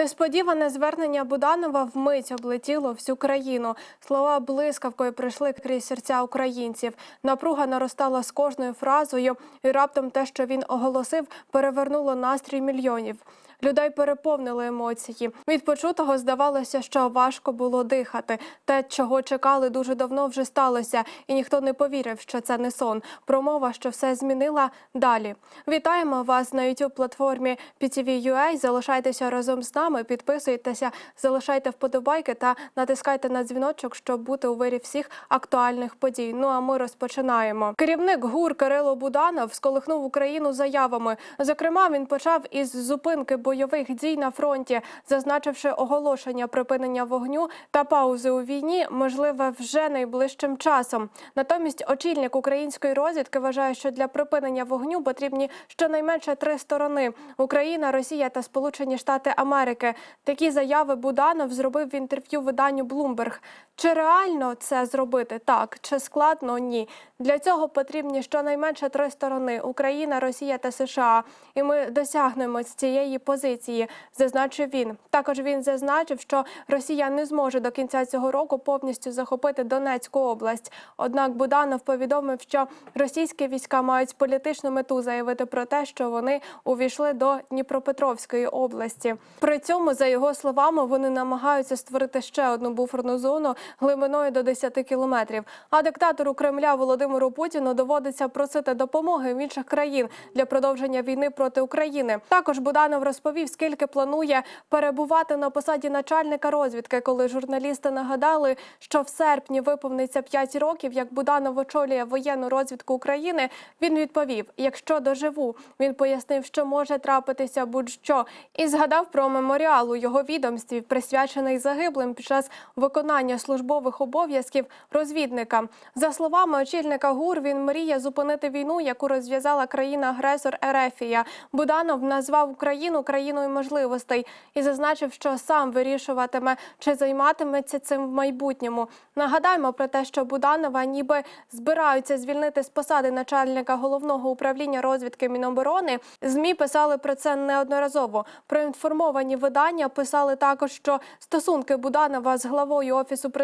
Несподіване звернення Буданова вмить облетіло всю країну. Слова блискавкою прийшли крізь серця українців. Напруга наростала з кожною фразою, і раптом те, що він оголосив, перевернуло настрій мільйонів. Людей переповнили емоції. Від почутого здавалося, що важко було дихати. Те, чого чекали дуже давно, вже сталося, і ніхто не повірив, що це не сон. Промова, що все змінила далі. Вітаємо вас на youtube платформі PTV.ua. Залишайтеся разом з нами, підписуйтеся, залишайте вподобайки та натискайте на дзвіночок, щоб бути у вирі всіх актуальних подій. Ну а ми розпочинаємо. Керівник ГУР Кирило Буданов сколихнув Україну заявами. Зокрема, він почав із зупинки бойових дій на фронті, зазначивши оголошення припинення вогню та паузи у війні, можливе вже найближчим часом. Натомість, очільник української розвідки вважає, що для припинення вогню потрібні щонайменше три сторони: Україна, Росія та Сполучені Штати Америки. Такі заяви Буданов зробив в інтерв'ю виданню Bloomberg. Чи реально це зробити? Так, чи складно? Ні. Для цього потрібні щонайменше три сторони: Україна, Росія та США. І ми досягнемо цієї позиції, зазначив він. Також він зазначив, що Росія не зможе до кінця цього року повністю захопити Донецьку область. Однак Буданов повідомив, що російські війська мають політичну мету заявити про те, що вони увійшли до Дніпропетровської області. При цьому, за його словами, вони намагаються створити ще одну буферну зону глибиною до 10 кілометрів. А диктатору Кремля Володимиру Путіну доводиться просити допомоги в інших країн для продовження війни проти України. Також Буданов розповів, скільки планує перебувати на посаді начальника розвідки, коли журналісти нагадали, що в серпні виповниться 5 років, як Буданов очолює воєнну розвідку України. Він відповів: якщо доживу, він пояснив, що може трапитися будь-що, і згадав про меморіал у його відомстві, присвячений загиблим під час виконання службових обов'язків розвідника. За словами очільника ГУР, він мріє зупинити війну, яку розв'язала країна-агресор Ерефія. Буданов назвав Україну країною можливостей і зазначив, що сам вирішуватиме, чи займатиметься цим в майбутньому. Нагадаємо про те, що Буданова ніби збираються звільнити з посади начальника головного управління розвідки Міноборони. Змі писали про це неодноразово. Проінформовані видання писали також, що стосунки Буданова з главою офісу президента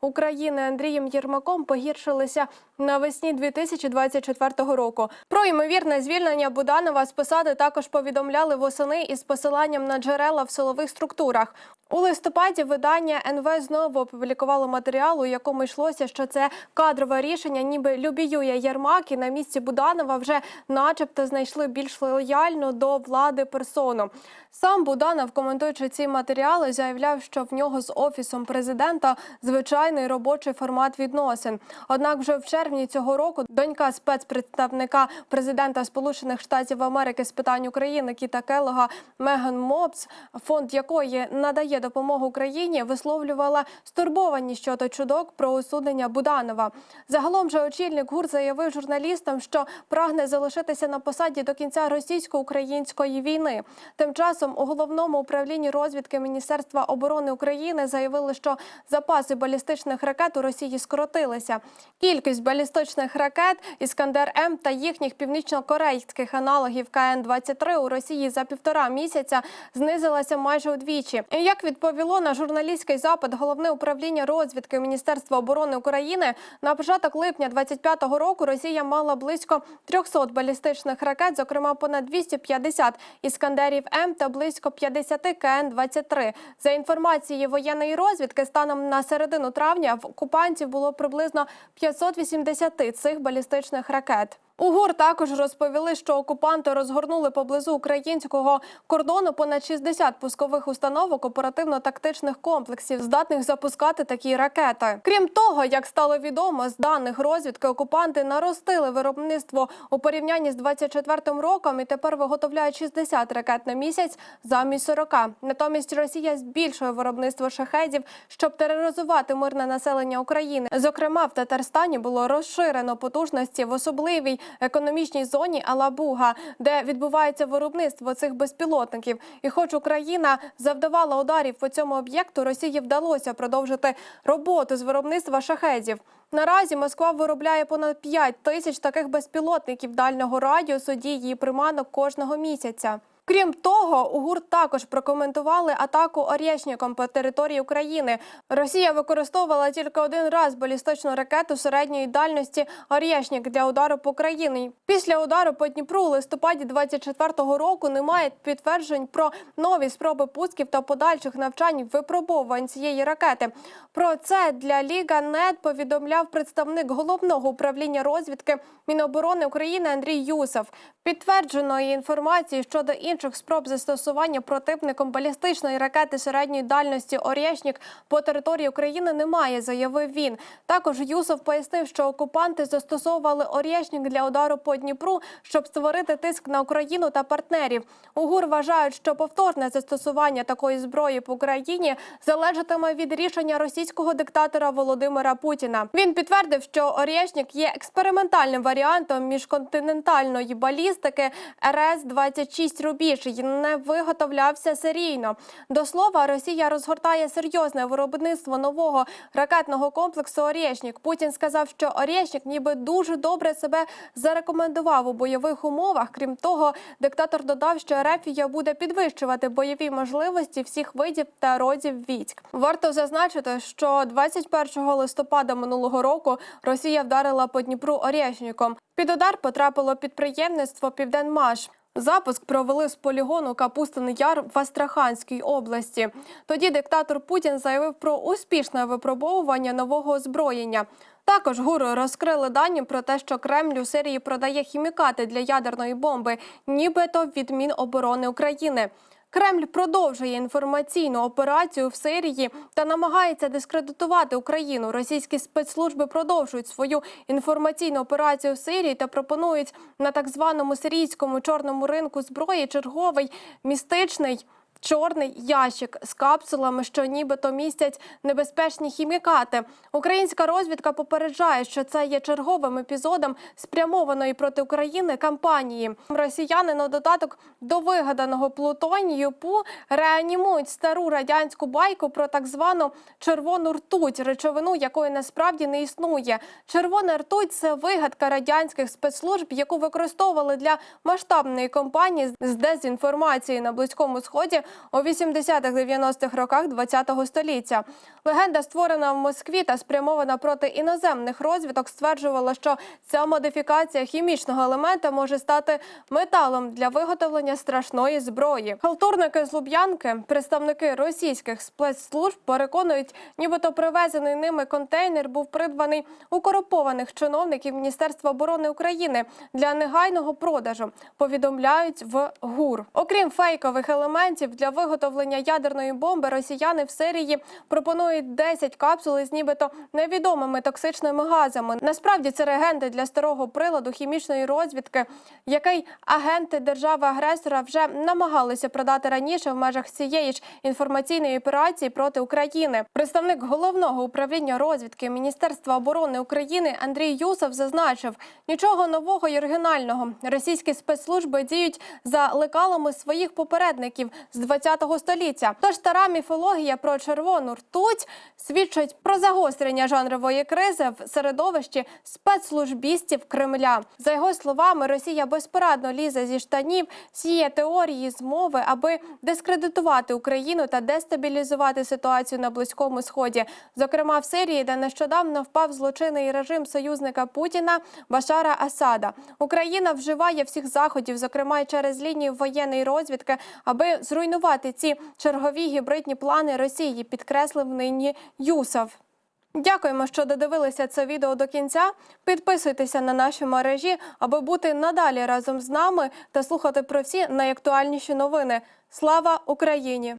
України Андрієм Єрмаком погіршилися навесні 2024 року. Про ймовірне звільнення Буданова з посади також повідомляли восени із посиланням на джерела в силових структурах. У листопаді видання НВ знову опублікувало матеріал, у якому йшлося, що це кадрове рішення, ніби любіює Єрмак, і на місці Буданова вже, начебто, знайшли більш лояльну до влади персону. Сам Буданов, коментуючи ці матеріали, заявляв, що в нього з офісом президента звичайний робочий формат відносин. Однак, вже в червні цього року донька спецпредставника президента Сполучених Штатів Америки з питань України Кіта Келлога Меган Мопс, фонд якої надає допомогу Україні, висловлювала стурбованість щодо чудок про усунення Буданова. Загалом же очільник ГУР заявив журналістам, що прагне залишитися на посаді до кінця російсько-української війни. Тим часом у головному управлінні розвідки Міністерства оборони України заявили, що запаси балістичних ракет у Росії скоротилися. Кількість балістичних ракет Іскандер М та їхніх північно-корейських аналогів КН 23 у Росії за півтора місяця знизилася майже удвічі. Як відповіло на журналістський запит головне управління розвідки Міністерства оборони України на початок липня 25-го року Росія мала близько 300 балістичних ракет, зокрема понад 250 іскандерів М та близько 50 КН 23 За інформацією воєнної розвідки, станом на середину травня в окупантів було приблизно 580 цих балістичних ракет. У ГУР також розповіли, що окупанти розгорнули поблизу українського кордону понад 60 пускових установок оперативно-тактичних комплексів, здатних запускати такі ракети. Крім того, як стало відомо, з даних розвідки окупанти наростили виробництво у порівнянні з 24-м роком і тепер виготовляють 60 ракет на місяць замість 40. Натомість Росія збільшує виробництво шахедів, щоб тероризувати мирне населення України. Зокрема, в Татарстані було розширено потужності в особливій економічній зоні Алабуга, де відбувається виробництво цих безпілотників. І, хоч Україна завдавала ударів по цьому об'єкту, Росії вдалося продовжити роботу з виробництва шахедів. Наразі Москва виробляє понад 5 тисяч таких безпілотників дальнього радіусу дії приманок кожного місяця. Крім того, УГУР також прокоментували атаку Орєшніком по території України. Росія використовувала тільки один раз балістичну ракету середньої дальності Орєшнік для удару по країні. Після удару по Дніпру у листопаді 24-го року немає підтверджень про нові спроби пусків та подальших навчань випробовувань цієї ракети. Про це для Ліга Нет повідомляв представник головного управління розвідки Міноборони України Андрій Юсов. Підтвердженої інформації щодо інших спроб застосування противником балістичної ракети середньої дальності Орєшнік по території України немає, заявив він. Також Юсов пояснив, що окупанти застосовували Орєшнік для удару по Дніпру, щоб створити тиск на Україну та партнерів. УГУР вважають, що повторне застосування такої зброї по Україні залежатиме від рішення російського диктатора Володимира Путіна. Він підтвердив, що Орєшнік є експериментальним варіантом міжконтинентальної балістики РС 26 рубіж і не виготовлявся серійно. До слова, Росія розгортає серйозне виробництво нового ракетного комплексу Орєшнік. Путін сказав, що Орєшнік ніби дуже добре себе зарекомендував у бойових умовах. Крім того, диктатор додав, що Ерефія буде підвищувати бойові можливості всіх видів та родів військ. Варто зазначити, що 21 листопада минулого року Росія вдарила по Дніпру Орєшніком. Під удар потрапило підприємництво Південмаш. Запуск провели з полігону Капустин Яр в Астраханській області. Тоді диктатор Путін заявив про успішне випробовування нового озброєння. Також гуру розкрили дані про те, що Кремль у Сирії продає хімікати для ядерної бомби, нібито від Міноборони України. Кремль продовжує інформаційну операцію в Сирії та намагається дискредитувати Україну. Російські спецслужби продовжують свою інформаційну операцію в Сирії та пропонують на так званому сирійському чорному ринку зброї черговий містичний. Чорний ящик з капсулами, що нібито містять небезпечні хімікати. Українська розвідка попереджає, що це є черговим епізодом спрямованої проти України кампанії. Росіяни на додаток до вигаданого плутонію ПУ реанімують стару радянську байку про так звану червону ртуть, речовину якої насправді не існує. Червона ртуть це вигадка радянських спецслужб, яку використовували для масштабної кампанії з дезінформації на близькому сході у 80-х-90-х роках ХХ століття. Легенда, створена в Москві та спрямована проти іноземних розвиток, стверджувала, що ця модифікація хімічного елемента може стати металом для виготовлення страшної зброї. Халтурники з Луб'янки, представники російських спецслужб, переконують, нібито привезений ними контейнер був придбаний у корумпованих чиновників Міністерства оборони України для негайного продажу. Повідомляють в ГУР. Окрім фейкових елементів для виготовлення ядерної бомби, росіяни в Сирії пропонують 10 капсул із нібито невідомими токсичними газами. Насправді це реагенти для старого приладу хімічної розвідки, який агенти держави-агресора вже намагалися продати раніше в межах цієї ж інформаційної операції проти України. Представник головного управління розвідки Міністерства оборони України Андрій Юсов зазначив, нічого нового і оригінального. Російські спецслужби діють за лекалами своїх попередників з 20-го століття. Тож стара міфологія про червону ртуть свідчить про загострення жанрової кризи в середовищі спецслужбістів Кремля. За його словами, Росія безпорадно лізе зі штанів, сіє теорії змови, аби дискредитувати Україну та дестабілізувати ситуацію на близькому сході, зокрема в Сирії, де нещодавно впав злочинний режим союзника Путіна Башара Асада. Україна вживає всіх заходів, зокрема й через лінію воєнної розвідки, аби зруйнувати ці чергові гібридні плани Росії, підкреслив нині Юсов. Дякуємо, що додивилися це відео до кінця. Підписуйтеся на наші мережі, аби бути надалі разом з нами та слухати про всі найактуальніші новини. Слава Україні!